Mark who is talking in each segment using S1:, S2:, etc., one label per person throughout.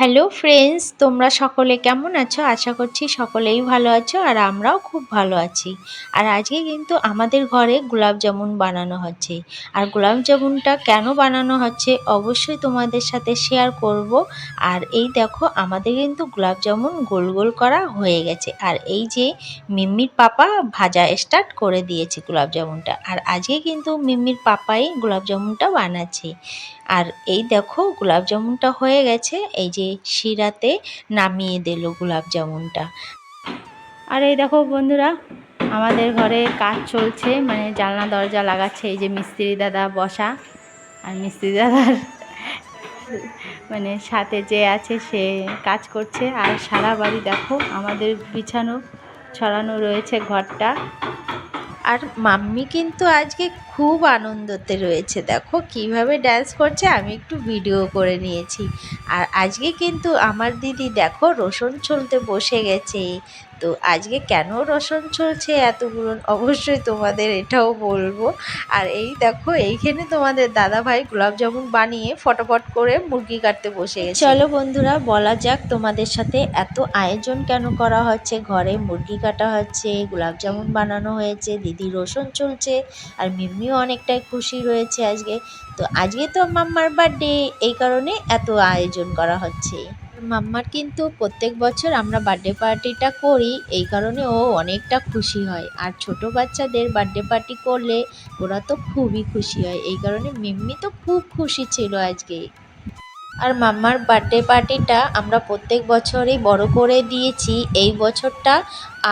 S1: Hello friends, তোমরা সকলে কেমন আছো? আশা করছি সকলেই ভালো আছো আর আমরাও খুব ভালো আছি। আর আজকে কিন্তু আমাদের ঘরে গোলাপ জামুন বানানো হচ্ছে। আর গোলাপ জামুনটা কেন বানানো হচ্ছে অবশ্যই তোমাদের সাথে শেয়ার করব। আর এই দেখো, আমাদের কিন্তু গোলাপ জামুন গোল গোল করা হয়ে গেছে। আর এই যে মিম্মির পাপা ভাজা স্টার্ট করে দিয়েছে গোলাপ জামুনটা। আর আজকে কিন্তু মিম্মির পাপাই গোলাপ জামুনটা বানাচ্ছে। আর এই দেখো, গোলাপ জামুনটা হয়ে গেছে। এই যে শিরাতে নামিয়ে দিল গোলাপ জামুনটা। আর এই দেখো বন্ধুরা, আমাদের ঘরে কাজ চলছে মানে জানলা দরজা লাগাচ্ছে, এই যে মিস্ত্রি দাদা বসা। আর মিস্ত্রি দাদার মানে সাথে যে আছে, সে কাজ করছে। আর সারা বাড়ি দেখো, আমাদের বিছানো ছড়ানো রয়েছে ঘরটা। আর মাম্মি কিন্তু আজকে খুব আনন্দতে রয়েছে। দেখো কীভাবে ড্যান্স করছে, আমি একটু ভিডিও করে নিয়েছি। আর আজকে কিন্তু আমার দিদি দেখো রসুন ছুলতে বসে গেছে। তো আজকে কেন রসুন ছুলছে এতগুলো অবশ্যই তোমাদের এটাও বলব। আর এই দেখো, এইখানে তোমাদের দাদা ভাই জামুন বানিয়ে ফটোফট করে মুরগি কাটতে বসে গেছে। চলো বন্ধুরা, বলা যাক তোমাদের সাথে এত আয়োজন কেন করা হচ্ছে? ঘরে মুরগি কাটা হচ্ছে জামুন বানানো হয়েছে দিদি রসুন চলছে, আর মিম্মিও অনেকটাই খুশি রয়েছে আজকে। তো আজকে তো মাম্মার বার্থডে এই কারণে এত আয়োজন করা হচ্ছে। মাম্মার কিন্তু প্রত্যেক বছর আমরা বার্থডে পার্টিটা করি, এই কারণে ও অনেকটা খুশি হয়। আর ছোট বাচ্চাদের বার্থডে পার্টি করলে ওরা তো খুবই খুশি হয়, এই কারণে মিম্মি তো খুব খুশি ছিল আজকে। আর মাম্মার বার্থডে পার্টিটা আমরা প্রত্যেক বছরই বড় করে দিয়েছি। এই বছরটা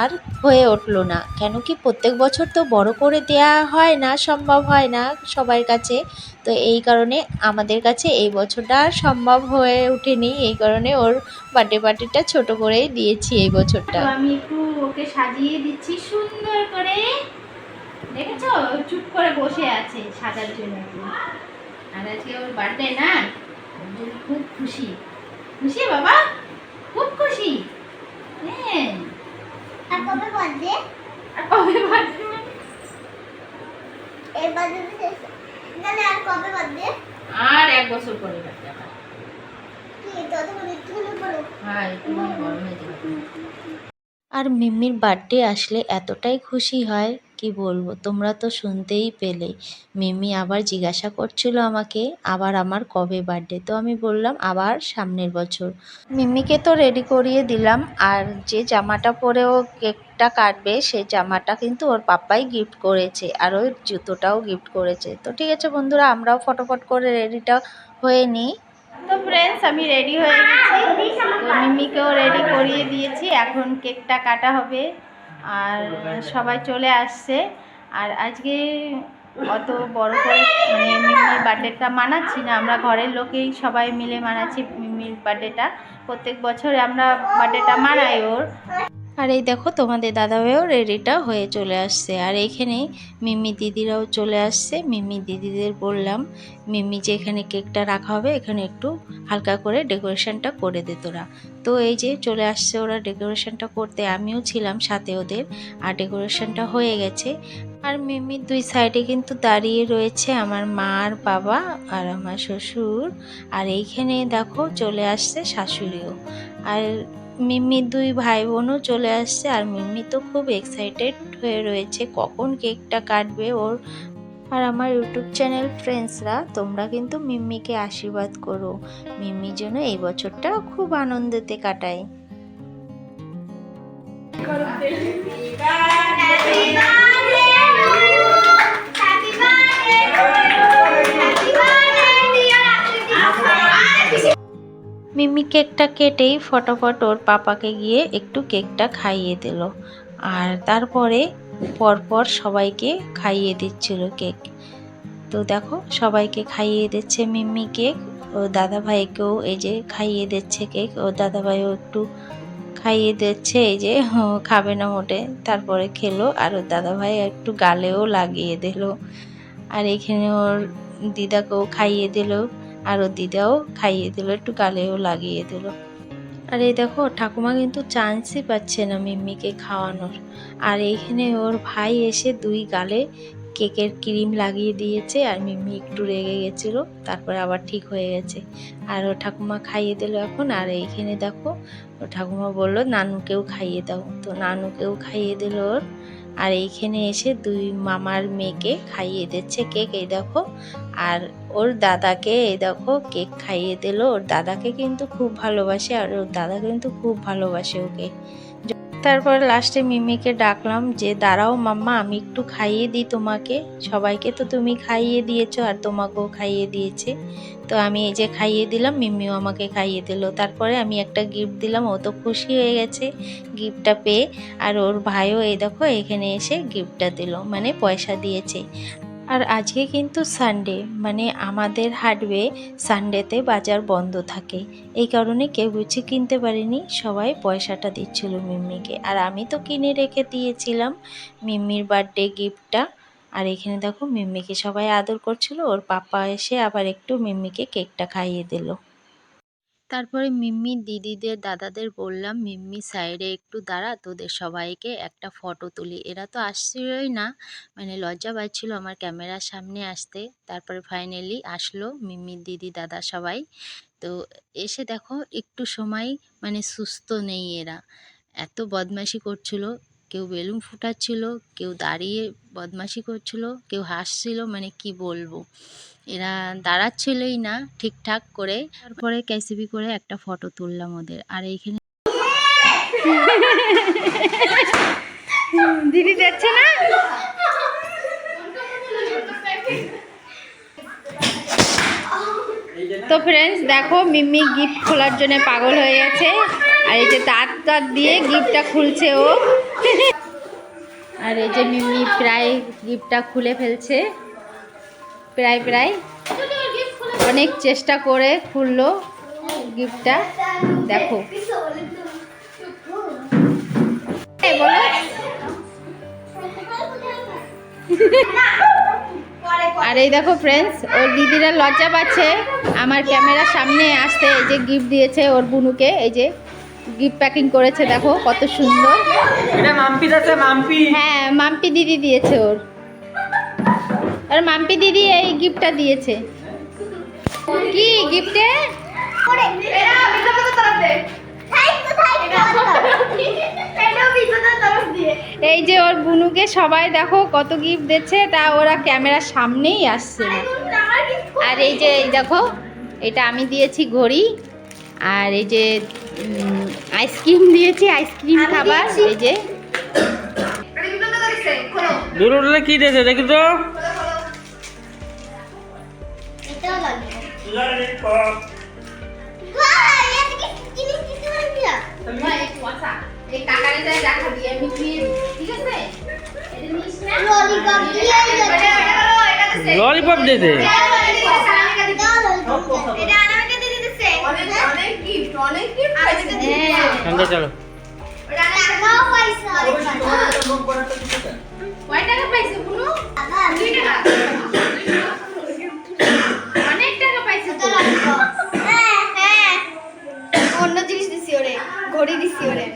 S1: আর হয়ে উঠল না। কেন কি প্রত্যেক বছর তো বড় করে দেয়া হয় না, সম্ভব হয় না সবার কাছে। তো এই কারণে আমাদের কাছে এই বছরটা সম্ভব হয়ে ওঠেনি এই কারণে ওর বার্থডে পার্টিটা ছোট করেই দিয়েছি এই বছরটা।
S2: আমি একটু ওকে সাজিয়ে দিচ্ছি সুন্দর করে। দেখেছ? চুপ করে বসে আছে সাজার জন্য। আর আজকে ওর বার্থডে না? জন্য খুব খুশি। খুশি বাবা? খুব খুশি। হ্যাঁ।
S3: আর কবে বার্থডে
S2: আর কবে বার্থডে
S3: না না আর কবে বার্থডে
S2: আর এক বছর পরে বার্থডে আমার
S3: কি ততক্ষণ একটুখানি বলো
S2: হ্যাঁ একটু বড় হয়ে যাবে।
S1: আর মিম্মির বার্থডে আসলে এতটাই খুশি হয়, কি বলব? তোমরা তো শুনতেই পেলে। মিম্মি আবার জিজ্ঞাসা করছিল আমাকে, আবার আমার কবে বার্থডে? তো আমি বললাম, আবার সামনের বছর। মিম্মিকে তো রেডি করিয়ে দিলাম, আর যে জামাটা পরে ও কেকটা কাটবে সেই জামাটা কিন্তু ওর পাপাই গিফট করেছে, আর ওই জুতোটাও গিফট করেছে। তো ঠিক আছে বন্ধুরা, আমরাও ফটোফট করে রেডিটা হয়ে নিই।
S2: তো ফ্রেন্ডস আমি রেডি হয়ে গেছি। তো মিমিকেও রেডি করিয়ে দিয়েছি। এখন কেকটা কাটা হবে। আর সবাই চলে আসছে। আর আজকে অত বড় করে মানে মিমির বার্থডেটা মানাচ্ছি না। আমরা ঘরের লোকেই সবাই মিলে মানাচ্ছি মিমির বার্থডেটা প্রত্যেক বছরে আমরা বার্থডেটা মানাই ওর।
S1: আর এই দেখো তোমাদের দাদাভাইও রেডিটা হয়ে চলে আসছে। আর এইখানে মিমি দিদিরাও চলে আসছে। মিমি দিদিদের বললাম, মিমি যে এখানে কেকটা রাখা হবে, এখানে একটু হালকা করে ডেকোরেশনটা করে দে তোরা। তো এই যে চলে আসছে ওরা ডেকোরেশনটা করতে। আমিও ছিলাম সাথে ওদের, আর ডেকোরেশনটা হয়ে গেছে। আর মিমির দুই সাইডে কিন্তু দাঁড়িয়ে রয়েছে আমার মা আর বাবা আর আমার শ্বশুর। আর এইখানে দেখো চলে আসছে শাশুড়িও। আর মিম্মির দুই ভাই বোনও চলে আসছে আর মিম্মি তো খুব এক্সাইটেড হয়ে রয়েছে। কখন কেকটা কাটবে ওর আর আমার ইউটিউব চ্যানেল ফ্রেন্ডসরা, তোমরা কিন্তু মিম্মিকে আশীর্বাদ করো। মিম্মি জন্য এই বছরটা খুব আনন্দেতে কাটায়। মিমি কেকটা কেটেই ফটাফট ওর পাপাকে গিয়ে একটু কেকটা খাইয়ে দিল। আর তারপরে পরপর সবাইকে খাইয়ে দিচ্ছিল কেক। তো দেখো, সবাইকে খাইয়ে দিচ্ছে মিম্মি কেক। ও দাদা ভাইকেও এই যে খাইয়ে দিচ্ছে কেক। ও দাদা ভাইও একটু খাইয়ে দিচ্ছে, এই যে খাবে না মোটে। তারপরে খেলো আর ওর দাদা ভাই একটু গালেও লাগিয়ে দিল। আর এখানে ওর দিদাকেও খাইয়ে দিল। আর ওর দিদাও খাইয়ে দিল, একটু গালেও লাগিয়ে দিল। আর এই দেখো, ঠাকুমা কিন্তু চান্সই পাচ্ছে না মিম্মিকে খাওয়ানোর। আর এইখানে ওর ভাই এসে দুই গালে কেকের ক্রিম লাগিয়ে দিয়েছে, আর মিম্মি একটু রেগে গেছিল, তারপরে আবার ঠিক হয়ে গেছে। আর ও ঠাকুমা খাইয়ে দিল এখন, আর এইখানে দেখো, ও ঠাকুমা বলল, নানুকেও খাইয়ে দাও। তো নানুকেও খাইয়ে দিল ওর। আর এইখানে এসে দুই মামার মেয়েকে খাইয়ে দিচ্ছে কেক, এই দেখো। আর ওর দাদাকে, এই দেখো, কেক খাইয়ে দিল। ওর দাদাকে কিন্তু খুব ভালোবাসে আর ওর দাদা কিন্তু খুব ভালোবাসে ওকে। তারপর লাস্টে মিমিকে ডাকলাম যে, দাঁড়াও মাম্মা, আমি একটু খাইয়ে দিই তোমাকে। সবাইকে তো তুমি খাইয়ে দিয়েছ আর তোমাকেও খাইয়ে দিয়েছে। তো আমি এই যে খাইয়ে দিলাম, মিমিও আমাকে খাইয়ে দিল। তারপরে আমি একটা গিফট দিলাম, ও তো খুশি হয়ে গেছে গিফটটা পেয়ে। আর ওর ভাইও এই দেখো, এখানে এসে গিফটটা দিল মানে পয়সা দিয়েছে। আর আজকে কিন্তু সানডে মানে আমাদের হাটবে সানডেতে বাজার বন্ধ থাকে। এই কারণে কেউ কিছু কিনতে পারেনি, সবাই পয়সাটা দিচ্ছিল মিম্মিকে। আর আমি তো কিনে রেখে দিয়েছিলাম মিম্মির বার্থডে গিফটটা আর এখানে দেখো, মিম্মিকে সবাই আদর করছিল, ওর পাপা এসে আবার একটু মিম্মিকে কেকটা খাইয়ে দিল। তারপরে মিম্মি দিদিদের, দাদাদের বললাম, মিম্মি সাইডে একটু দাঁড়া, তোদের সবাইকে একটা ফটো তুলি। এরা তো আসছিলই না মানে লজ্জা পাচ্ছিল আমার ক্যামেরার সামনে আসতে। তারপরে ফাইনালি আসলো মিম্মির দিদি, দাদা সবাই। তো এসে দেখো একটু সময় মানে সুস্থ নেই এরা। এত বদমাশি করছিল কেউ বেলুন ফুটাচ্ছিল, কেউ দাঁড়িয়ে বদমাশি করছিল, কেউ হাসছিল মানে কি বলব। এরা দাঁড়াচ্ছিলই না ঠিকঠাক করে। তারপরে ক্যাসিবি করে একটা ফটো তুললাম ওদের। আর এইখানে
S2: দিদি যাচ্ছে না? তো ফ্রেন্ডস দেখো মিম্মি গিফট খোলার জন্য পাগল হয়ে গেছে। আর এই যে দাঁত দাঁত দিয়ে গিফটটা খুলছে ও। আর এই যে মিম্মি প্রায় গিফটটা খুলে ফেলছে। প্রায় প্রায়। অনেক চেষ্টা করে খুললো গিফটটা। দেখো। আর এই দেখো ফ্রেন্ডস ওর দিদিরা লজ্জা পাচ্ছে। আমার ক্যামেরার সামনে আসতে, এই যে গিফট দিয়েছে ওর বুনুকে, এই যে। গিফট প্যাকিং করেছে দেখো কত সুন্দর।
S4: এটা মাম্পি আছে মাম্পি।
S2: হ্যাঁ মাম্পি দিদি দিয়েছে ওর। আর মাম্পি দিদি এই গিফটটা দিয়েছে। কি গিফটে এই যে ওর বুনুকে সবাই দেখো কত গিফট দিচ্ছে তা ওরা ক্যামেরার সামনেই আসছে। আর এই যে এই দেখো এটা আমি দিয়েছি ঘড়ি। আর এই যে আইসক্রিম দিয়েছি আইসক্রিম খাবার এই যে।
S4: দুটোটা কি দিয়েছে দেখি তো।
S3: ললিপপ
S4: দিয়েছে।
S2: হ্যাঁ,
S3: হ্যাঁ। অন্য জিনিস দিছি ওরে ঘড়ি দিছি ওরে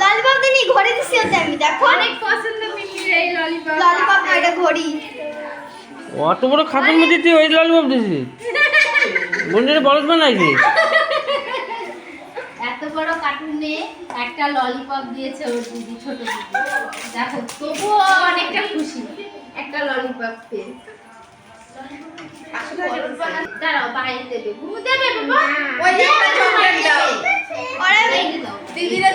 S3: ললিপপ দিনি ঘড়ি দিছি ওতে আমি দেখো
S2: অনেক পছন্দ মিমির এই ললিপপ
S3: ললিপপ না এটা ঘড়ি
S4: অত বড় খাতুন মধ্যে তুই ওই ললিপপ দিয়েছিস বন্ধুরা বলদ বানাইছি
S2: এত বড় কার্টুনে একটা ললিপপ দিয়েছে ওর দিদি ছোট দিদি। দেখো তবুও অনেকটা খুশি। একটা ললিপপ পেয়ে। দাঁড়াও বাইরে দেবে। ঘুমু দেবে বাবা। ওই যে চকলেট দাও। ওরে
S5: দিদিরা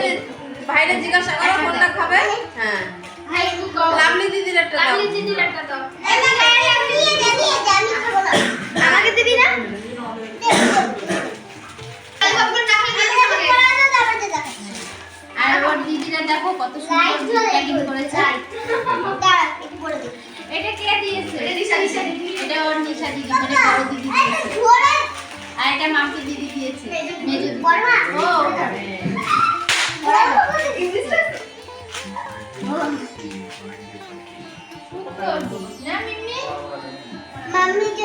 S5: জিজ্ঞাসা করো কোনটা খাবে? হ্যাঁ। লাভলি দিদির একটা দাও।
S2: লাভলি দিদির একটা দাও।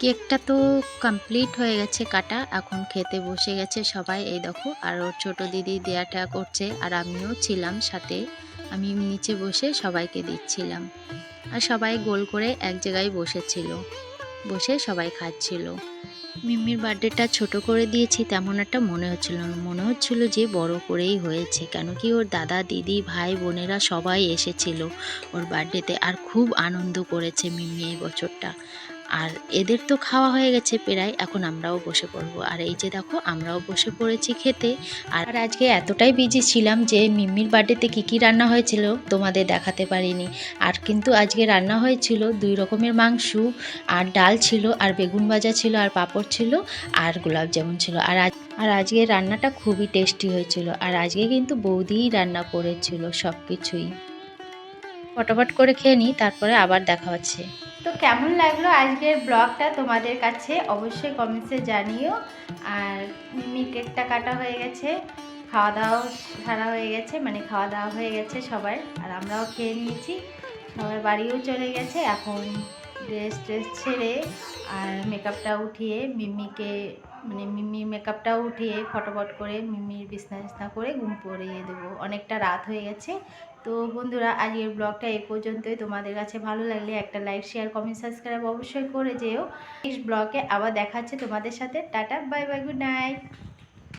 S2: কেকটা
S1: তো কমপ্লিট হয়ে গেছে কাটা, এখন খেতে বসে গেছে সবাই। এই দেখো, আর ওর ছোটো দিদি দেয়াটা করছে, আর আমিও ছিলাম সাথে। আমি নিচে বসে সবাইকে দিচ্ছিলাম। আর সবাই গোল করে এক জায়গায় বসেছিল। বসে সবাই খাচ্ছিল। মিম্মির বার্থডেটা ছোট করে দিয়েছি, তেমন একটা মনে হচ্ছিল না। মনে হচ্ছিল যে বড় করেই হয়েছে, কেন কি ওর দাদা, দিদি, ভাই, বোনেরা সবাই এসেছিল ওর বার্থডেতে, আর খুব আনন্দ করেছে মিম্মি এই বছরটা। আর এদের তো খাওয়া হয়ে গেছে প্রায়, এখন আমরাও বসে পড়ব। আর এই যে দেখো, আমরাও বসে পড়েছি খেতে। আর আজকে এতটাই বিজি ছিলাম যে মিম্মির বার্থডেতে কী কী রান্না হয়েছিল তোমাদের দেখাতে পারিনি। আর কিন্তু আজকে রান্না হয়েছিল দুই রকমের মাংস, আর ডাল ছিল, আর বেগুন ভাজা ছিল, আর পাঁপড় ছিল, আর গোলাপ জামুন ছিল। আর আর আজকে রান্নাটা খুবই টেস্টি হয়েছিল। আর আজকে কিন্তু বৌদিই রান্না করেছিল সব কিছুই ফটাফট করে খেয়ে নিই তারপরে আবার দেখা হচ্ছে।
S2: তো কেমন লাগল আজকের ব্লগটা তোমাদের কাছে? অবশ্যই কমেন্টসে জানিও। আর মিমি কেকটা কাটা হয়ে গেছে খাওয়া দাওয়াও সারা হয়ে গেছে মানে খাওয়া দাওয়া হয়ে গেছে সবার। আর আমরাও খেয়ে নিয়েছি, সবার বাড়িও চলে গেছে। এখন ড্রেস ট্রেস ছেড়ে আর মেকআপটা উঠিয়ে মিমিকে মানে মিমি মেকআপটা উঠিয়ে ফটোফট করে মিমির বিছনা বিছনা করে ঘুম পড়িয়ে দেবো। অনেকটা রাত হয়ে গেছে। তো বন্ধুরা, আজকের ব্লগটা এই পর্যন্তই। তোমাদের কাছে ভালো লাগলে একটা লাইক শেয়ার কমেন্ট সাবস্ক্রাইব অবশ্যই করে যেও। নেক্সট ব্লগে আবার দেখাচ্ছে তোমাদের সাথে। Tata bye bye good night